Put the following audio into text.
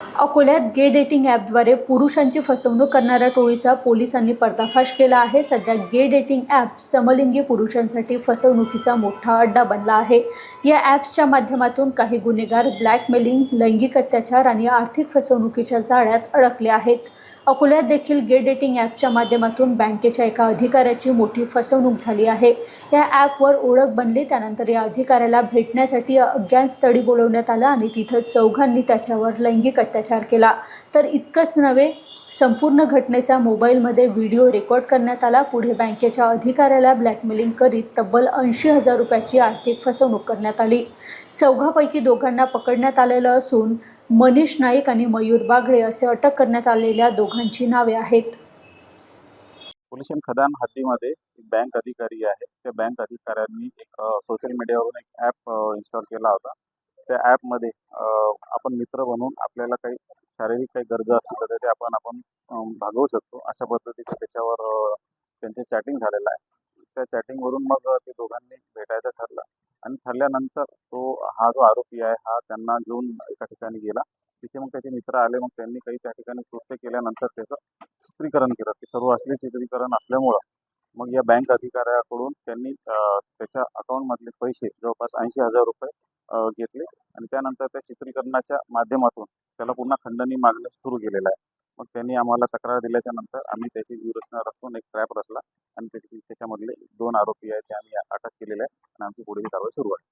अकोल्यात gay dating ॲपद्वारे पुरुषांची फसवणूक करणाऱ्या टोळीचा पोलिसांनी पर्दाफाश केला आहे. सध्या गे डेटिंग ॲप समलिंगी पुरुषांसाठी फसवणुकीचा मोठा अड्डा बनला आहे. या ॲप्सच्या माध्यमातून काही गुन्हेगार ब्लॅकमेलिंग लैंगिक अत्याचार आणि आर्थिक फसवणुकीच्या जाळ्यात अडकले आहेत. अकोल्यात देखील गे डेटिंग ॲपच्या माध्यमातून बँकेच्या एका अधिकाऱ्याची मोठी फसवणूक झाली आहे. या ॲपवर ओळख बनली त्यानंतर या अधिकाऱ्याला भेटण्यासाठी अज्ञान स्थळी बोलवण्यात आलं आणि तिथं चौघांनी त्याच्यावर लैंगिक अत्याचार केला. तर इतकंच नव्हे संपूर्ण घटनेचा मोबाईलमध्ये व्हिडिओ रेकॉर्ड करण्यात आला. पुढे बँकेच्या अधिकाऱ्याला ब्लॅकमेलिंग करीत तब्बल ऐंशी हजार रुपयाची आर्थिक फसवणूक करण्यात आली. चौघापैकी दोघांना पकडण्यात आलेलं असून मनीष नाईक आणि मयूर बागडे असे अटक करण्यात आलेल्या दोघांची नावे आहेत. पोल्युशन खदान हद्दीमध्ये एक बँक अधिकारी आहे. त्या बँक अधिकाऱ्यांनी एक सोशल मीडियावरून एक ॲप इन्स्टॉल केला होता. त्या ॲपमध्ये आपण मित्र बनून आपल्याला काही शारीरिक काही गरजा असतील तर ते आपण आपण भागवू शकतो. अशा पद्धतीचं त्याच्यावर त्यांचे चॅटिंग झालेलं आहे. त्या चॅटिंगवरून मग ते दोघांनी भेटायचं ठरलं. आणि ठरल्यानंतर तो हा जो आरोपी आहे हा त्यांना घेऊन एका ठिकाणी गेला. तिथे मग त्याचे मित्र आले मग त्यांनी काही त्या ठिकाणी कृत्य केल्यानंतर त्याचं चित्रीकरण केलं. ते सर्व असले चित्रीकरण असल्यामुळं मग या बँक अधिकाऱ्याकडून त्यांनी त्याच्या अकाउंटमधले पैसे जवळपास ऐंशी हजार रुपये घेतले आणि त्यानंतर त्या चित्रीकरणाच्या माध्यमातून त्याला पुन्हा खंडणी मागणे सुरू केलेलं आहे. मग त्यांनी आम्हाला तक्रार दिल्याच्या नंतर आम्ही त्याची व्यूरचना रचून एक ट्रॅप रचला. आणि त्याच्यामधले दोन आरोपी आहेत ते आम्ही अटक केलेले आहे आणि आमची पुढील कारवाई सुरू आहे.